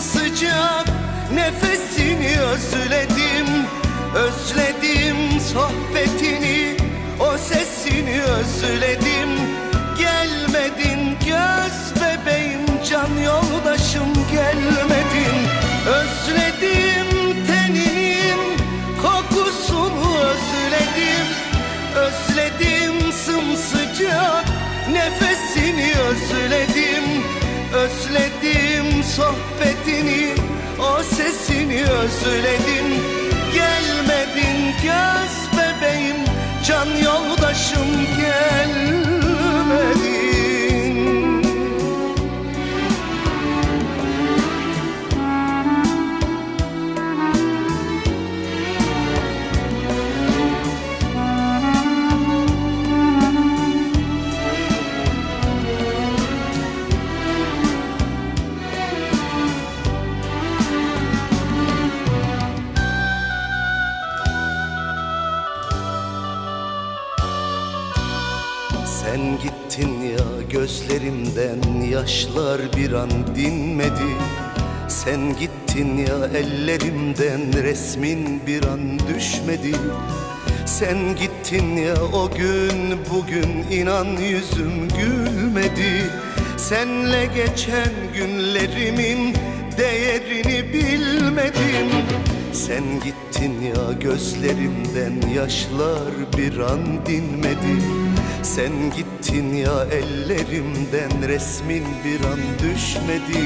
Sımsıcak nefesini özledim. Özledim sohbetini o sesini özledim sohbetini o sesini özledim Gelmedin göz Sen gittin ya gözlerimden yaşlar bir an dinmedi. Sen gittin ya ellerimden resmin bir an düşmedi. Sen gittin ya o gün bugün inan yüzüm gülmedi. Senle geçen günlerimin değerini bilmedim sen gittin ya gözlerimden yaşlar bir an dinmedi. Sen gittin ya ellerimden resmin bir an düşmedi.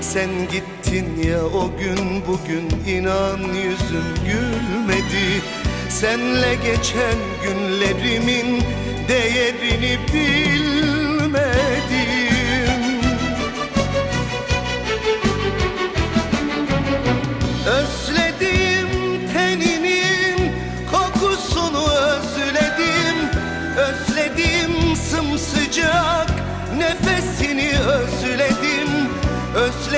Sen gittin ya o gün bugün inan yüzüm gülmedi. Senle geçen günlerimin değerini bilmedim